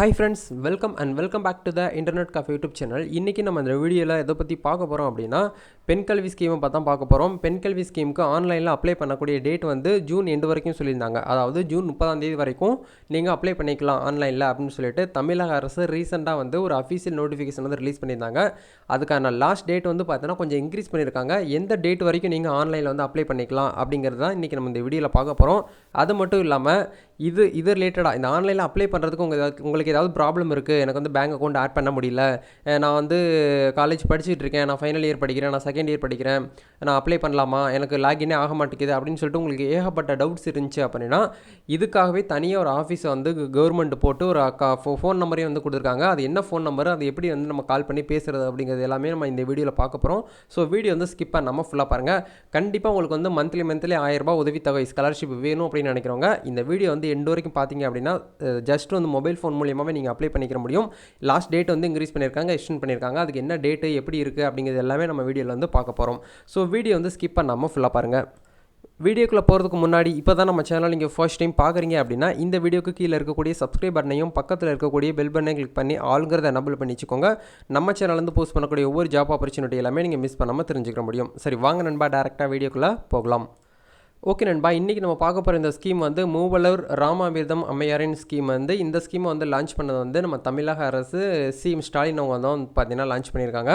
Hi friends welcome and welcome back to the internet coffee YouTube channel இன்றைக்கி நம்ம இந்த வீடியோவில் எதை பற்றி பார்க்க போகிறோம் அப்படின்னா பெண் கல்வி ஸ்கீமை பார்த்தா பார்க்க போகிறோம் பெண் கல்வி ஸ்கீமுக்கு ஆன்லைனில் அப்ளை பண்ணக்கூடிய டேட் வந்து ஜூன் எண்டு வரைக்கும் சொல்லியிருந்தாங்க. அதாவது ஜூன் முப்பதாம் தேதி வரைக்கும் நீங்கள் அப்ளை பண்ணிக்கலாம் ஆன்லைனில் அப்படின்னு சொல்லிட்டு தமிழக அரசு ரீசெண்டாக வந்து ஒரு அஃபீஷியல் நோட்டிஃபிகேஷன் வந்து ரிலீஸ் பண்ணியிருந்தாங்க. அதுக்கான லாஸ்ட் டேட் வந்து பார்த்தீங்கன்னா கொஞ்சம் இன்க்ரீஸ் பண்ணியிருக்காங்க. எந்த டேட் வரைக்கும் நீங்கள் ஆன்லைனில் வந்து அப்ளை பண்ணிக்கலாம் அப்படிங்கிறது தான் இன்றைக்கி நம்ம இந்த வீடியோவில் பார்க்க போகிறோம் அது மட்டும் இல்லாமல் இது இது ரிலேட்டடாக இந்த ஆன்லைனில் அப்ளை பண்ணுறதுக்கு உங்கள் ஏதாவது உங்களுக்கு ஏதாவது ப்ராப்ளம் இருக்குது எனக்கு வந்து பேங்க் அக்கௌண்ட் ஆட் பண்ண முடியல. நான் வந்து காலேஜ் படிச்சுட்டு இருக்கேன். நான் ஃபைனல் இயர் படிக்கிறேன். நான் செகண்ட் இயர் படிக்கிறேன். நான் அப்ளை பண்ணலாமா? எனக்கு லாகினே ஆக மாட்டேங்குது அப்படின்னு சொல்லிட்டு உங்களுக்கு ஏகப்பட்ட டவுட்ஸ் இருந்துச்சு அப்படின்னா இதுக்காகவே தனியாக ஒரு ஆஃபீஸை வந்து கவர்மெண்ட் போட்டு ஒரு அக்கா ஃபோன் நம்பரையும் வந்து கொடுத்துருக்காங்க. அது என்ன ஃபோன் நம்பர் அது எப்படி வந்து நம்ம கால் பண்ணி பேசுகிறது அப்படிங்கிறது எல்லாமே நம்ம இந்த வீடியோவில் பார்க்க போகிறோம் ஸோ வீடியோ வந்து ஸ்கிப் பண்ணாமல் ஃபுல்லாக பாருங்கள் கண்டிப்பாக உங்களுக்கு வந்து மந்த்லி மந்த்லி ஆயிரரூபா உதவித்தொகை ஸ்காலர்ஷிப் வேணும் அப்படின்னு நினைக்கிறவங்க இந்த வீடியோ வந்து எண்டு வரைக்கும் பார்த்தீங்க அப்படின்னா ஜஸ்ட் வந்து மொபைல் ஃபோன் மூலியமாகவே நீங்கள் அப்ளை பண்ணிக்கிற முடியும். லாஸ்ட் டேட் வந்து இன்க்ரீஸ் பண்ணியிருக்காங்க எக்ஸ்டெண்ட் பண்ணியிருக்காங்க. அதுக்கு என்ன டேட்டு எப்படி இருக்குது அப்படிங்கிறது எல்லாமே நம்ம வீடியோவில் வந்து பார்க்க போகிறோம் ஸோ வீடியோ வந்து ஸ்கிப் பண்ணாமல் ஃபுல்லாக பாருங்கள் வீடியோக்குள்ளே போகிறதுக்கு முன்னாடி இப்போ தான் நம்ம சேனல் நீங்கள் ஃபர்ஸ்ட் டைம் பார்க்குறீங்க அப்படின்னா இந்த வீடியோக்கு கீழே இருக்கக்கூடிய சப்ஸ்கிரைப் பட்டனையும் பக்கத்தில் இருக்கக்கூடிய பெல் பட்டனை கிளிக் பண்ணி ஆளுங்கிறத எனபிள் பண்ணி வச்சுக்கோங்க. நம்ம சேனல்லேருந்து போஸ்ட் பண்ணக்கூடிய ஒவ்வொரு ஜாப் ஆப்பர்ச்சுனிட்டி எல்லாமே நீங்கள் மிஸ் பண்ணாமல் தெரிஞ்சுக்க முடியும். சரி வாங்க நண்பா டேரெக்டாக வீடியோக்குள்ளே போகலாம். ஓகே நண்பா இன்றைக்கி நம்ம பார்க்க போகிற இந்த ஸ்கீம் வந்து மூவலூர் ராமாமிர்தம் அம்மையாரின் ஸ்கீம் வந்து இந்த ஸ்கீமை வந்து லான்ச் பண்ணது வந்து நம்ம தமிழக அரசு சிஎம் ஸ்டாலின் அவங்க வந்து பார்த்தீங்கன்னா லான்ச் பண்ணியிருக்காங்க.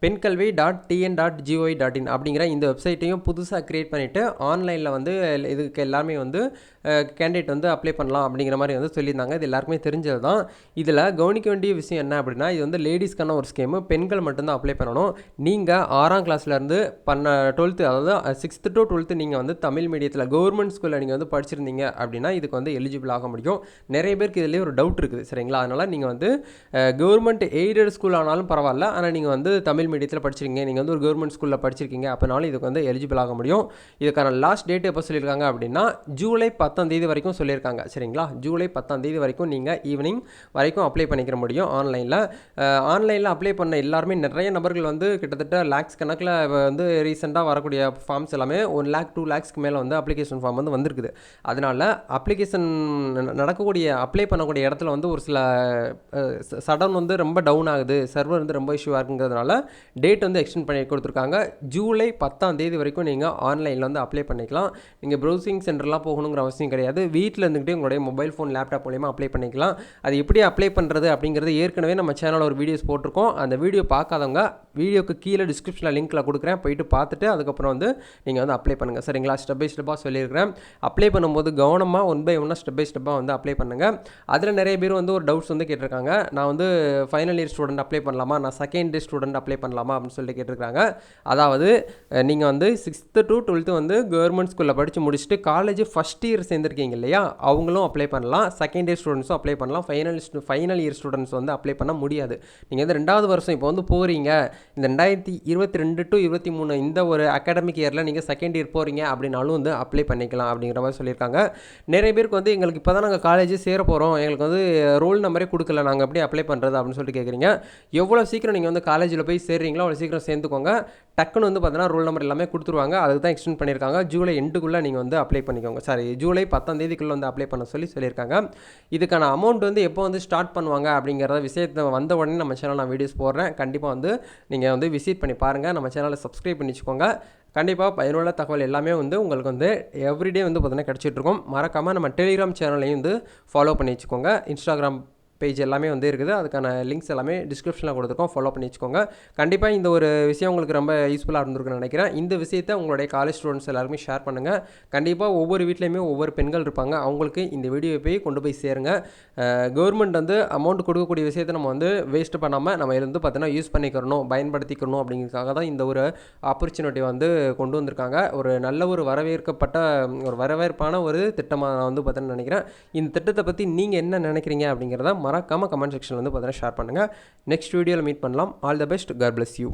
பெண்கல்வி dot TN dot GOI dot in அப்படிங்கிற இந்த வெப்சைட்டையும் புதுசாக க்ரியேட் பண்ணிவிட்டு ஆன்லைனில் வந்து இதுக்கு எல்லாமே வந்து கேண்டிடேட் வந்து அப்ளை பண்ணலாம் அப்படிங்கிற மாதிரி வந்து சொல்லியிருந்தாங்க. இது எல்லாருக்குமே தெரிஞ்சது தான். இதில் கவனிக்க வேண்டிய விஷயம் என்ன அப்படின்னா இது வந்து லேடிஸ்க்கான ஒரு ஸ்கீமு பெண்கள் மட்டும்தான் அப்ளை பண்ணணும். நீங்கள் ஆறாம் கிளாஸ்லேருந்து பண்ண டுவெல்த்து அதாவது சிக்ஸ்த்து டு டுவெல்த்து நீங்கள் வந்து தமிழ் மீடியத்தில் கவர்மெண்ட் ஸ்கூலில் நீங்கள் வந்து படிச்சிருந்தீங்க அப்படின்னா இதுக்கு வந்து எலிஜிபிள் ஆக முடியும். நிறைய பேருக்கு இதுலேயே ஒரு டவுட் இருக்குது சரிங்களா? அதனால் நீங்கள் வந்து கவர்மெண்ட் எய்டட் ஸ்கூல் ஆனாலும் பரவாயில்ல. ஆனால் நீங்கள் வந்து தமிழ் மீடியத்தில் படிச்சிருக்கீங்க. நீங்கள் வந்து ஒரு கவர்மெண்ட் ஸ்கூலில் படிச்சிருக்கீங்க அப்படினாலும் இதுக்கு வந்து எலிஜிபிள் ஆக முடியும். இதுக்கான லாஸ்ட் டேட் எப்போ சொல்லியிருக்காங்க அப்படின்னா ஜூலை பத்தாம் தேதி வரைக்கும் சொல்லியிருக்காங்க. சரிங்களா? ஜூலை பத்தாம் தேதி வரைக்கும் நீங்கள் ஈவினிங் வரைக்கும் அப்ளை பண்ணிக்கிற முடியும் ஆன்லைனில் ஆன்லைனில் அப்ளை பண்ண எல்லாருமே நிறைய நபர்கள் வந்து கிட்டத்தட்ட லேக்ஸ் கணக்கில் வந்து ரீசெண்டாக வரக்கூடிய ஃபார்ம்ஸ் எல்லாமே ஒன் லேக் டூ லேக்ஸ்க்கு மேலே வந்து அப்ளிகேஷன் ஃபார்ம் வந்து வந்திருக்குது. அதனால் அப்ளிகேஷன் நடக்கக்கூடிய அப்ளை பண்ணக்கூடிய இடத்துல வந்து ஒரு சில சடன் வந்து ரொம்ப டவுன் ஆகுது. சர்வர் வந்து ரொம்ப இஷ்யூவாக இருக்குங்கிறதுனால டேட் வந்து எக்ஸ்டெண்ட் பண்ணி கொடுத்துருக்காங்க. ஜூலை பத்தாம் தேதி வரைக்கும் நீங்கள் ஆன்லைனில் வந்து அப்ளை பண்ணிக்கலாம். நீங்கள் ப்ரௌசிங் சென்டர்லாம் போகணுங்கிற அவசியம் கிடையாது. வீட்டில் இருந்துக்கிட்டே உங்களுடைய மொபைல் ஃபோன் லேப்டாப் மூலியமாக அப்ளை பண்ணிக்கலாம். அது எப்படி அப்ளை பண்ணுறது அப்படிங்கிறது ஏற்கனவே நம்ம சேனலில் ஒரு வீடியோஸ் போட்டிருக்கோம். அந்த வீடியோ பார்க்காதவங்க வீடியோக்கு கீழே டிஸ்கிரிப்ஷனில் லிங்க்கில் கொடுக்குறேன். போயிட்டு பார்த்துட்டு அதுக்கப்புறம் வந்து நீங்கள் வந்து அப்ளை பண்ணுங்கள் சரிங்களா? ஸ்டெப் பை ஸ்டெப்பாக சொல்லியிருக்கிறேன். அப்ளை பண்ணும்போது கவனமாக ஒன் பை ஒன்னாக ஸ்டெப் பை ஸ்டெப்பாக வந்து அப்ளை பண்ணுங்கள் அதில் நிறைய பேர் வந்து ஒரு டவுட்ஸ் வந்து கேட்டிருக்காங்க. நான் வந்து ஃபைனல் இயர் ஸ்டூடெண்ட் அப்ளை பண்ணலாமா? நான் செகண்ட் இயர் ஸ்டூடெண்ட் அப்ளை பண்ணலாமா? அப்படின்னு சொல்லிட்டு கேட்டிருக்காங்க. அதாவது நீங்கள் வந்து சிக்ஸ்த்து டு டுவெல்த்து வந்து கவர்மெண்ட் ஸ்கூலில் படித்து முடிச்சுட்டு காலேஜ் ஃபஸ்ட் இயர் சேர்ந்துருக்கீங்க இல்லையா? அவங்களும் அப்ளை பண்ணலாம். செகண்ட் இயர் ஸ்டூடெண்ட்ஸும் அப்ளை பண்ணலாம். ஃபைனல் ஃபைனல் இயர் ஸ்டூடெண்ட்ஸ் வந்து அப்ளை பண்ண முடியாது. நீங்கள் வந்து ரெண்டாவது வருஷம் இப்போ வந்து போகிறீங்க இந்த ரெண்டாயிரத்தி இருபத்தி ரெண்டு டு இருபத்தி மூணு இந்த ஒரு அகாடமிக் இயரில் நீங்கள் செகண்ட் இயர் போகிறீங்க அப்படின்னாலும் வந்து அப்ளை பண்ணிக்கலாம் அப்படிங்கிற மாதிரி சொல்லியிருக்காங்க. நிறைய பேருக்கு வந்து எங்களுக்கு இப்போ தான் நாங்கள் காலேஜ் சேர போகிறோம் எங்களுக்கு வந்து ரோல் நம்பரே கொடுக்கல. நாங்கள் எப்படி அப்ளை பண்ணுறது அப்படின்னு சொல்லிட்டு கேட்குறீங்க எவ்வளோ சீக்கிரம் நீங்கள் வந்து காலேஜில் போய் சேர்றீங்களோ அவ்வளோ சீக்கிரம் சேர்ந்துக்கோங்க. டக்குன்னு வந்து பார்த்தீங்கன்னா ரோல் நம்பர் எல்லாமே கொடுத்துருவாங்க. அதுக்கு தான் எக்ஸ்டெண்ட் பண்ணியிருக்காங்க. ஜூலை எண்டுக்குள்ளே நீங்கள் வந்து அப்ளை பண்ணிக்கோங்க. சாரி ஜூலை பத்தாம் தேதிக்குள்ளே வந்து அப்ளை பண்ண சொல்லி சொல்லியிருக்காங்க. இதுக்கான அமௌண்ட் வந்து எப்போ வந்து ஸ்டார்ட் பண்ணுவாங்க அப்படிங்கிறத விஷயத்தை வந்த உடனே நம்ம சேனல் நான் வீடியோஸ் போடுறேன். கண்டிப்பாக வந்து நீங்கள் வந்து விசிட் பண்ணி பாருங்கள் நம்ம சேனலை சப்ஸ்கிரைப் பண்ணி வச்சுக்கோங்க. கண்டிப்பாக பயனுள்ள தகவல் எல்லாமே வந்து உங்களுக்கு வந்து எவ்ரிடே வந்து பார்த்தீங்கன்னா கிடச்சிட்ருக்கும் மறக்காமல் நம்ம டெலிகிராம் சேனலையும் வந்து ஃபாலோ பண்ணி வச்சுக்கோங்க. இன்ஸ்டாகிராம் பேஜ் எல்லாமே வந்து இருக்குது. அதுக்கான லிங்க்ஸ் எல்லாமே டிஸ்கிரிப்ஷனில் கொடுத்துருக்கோம். ஃபாலோ பண்ணி வச்சுக்கோங்க. கண்டிப்பாக இந்த ஒரு விஷயம் உங்களுக்கு ரொம்ப யூஸ்ஃபுல்லாக இருந்திருக்குன்னு நினைக்கிறேன். இந்த விஷயத்தை உங்களுடைய காலேஜ் ஸ்டூடெண்ட்ஸ் எல்லாருமே ஷேர் பண்ணுங்கள் கண்டிப்பாக ஒவ்வொரு வீட்லேயுமே ஒவ்வொரு பெண்கள் இருப்பாங்க. அவங்களுக்கு இந்த வீடியோ போய் கொண்டு போய் சேருங்க. கவர்மெண்ட் வந்து அமௌண்ட் கொடுக்கக்கூடிய விஷயத்தை நம்ம வந்து வேஸ்ட் பண்ணாமல் நம்ம இருந்து பார்த்தீங்கன்னா யூஸ் பண்ணிக்கிறணும் பயன்படுத்திக்கணும் அப்படிங்கிறதுக்காக தான் இந்த ஒரு ஆப்பர்ச்சுனிட்டி வந்து கொண்டு வந்திருக்காங்க. ஒரு நல்ல ஒரு வரவேற்கப்பட்ட ஒரு வரவேற்பான ஒரு திட்டமாக நான் வந்து பார்த்தீங்கன்னா நினைக்கிறேன். இந்த திட்டத்தை பற்றி நீங்கள் என்ன நினைக்கிறீங்க அப்படிங்கிறத மறக்காமல் கமெண்ட் செக்ஷனில் வந்து பார்த்தீங்கன்னா ஷேர் பண்ணுங்கள் நெக்ஸ்ட் வீடியோவில் மீட் பண்ணலாம். All the best God bless you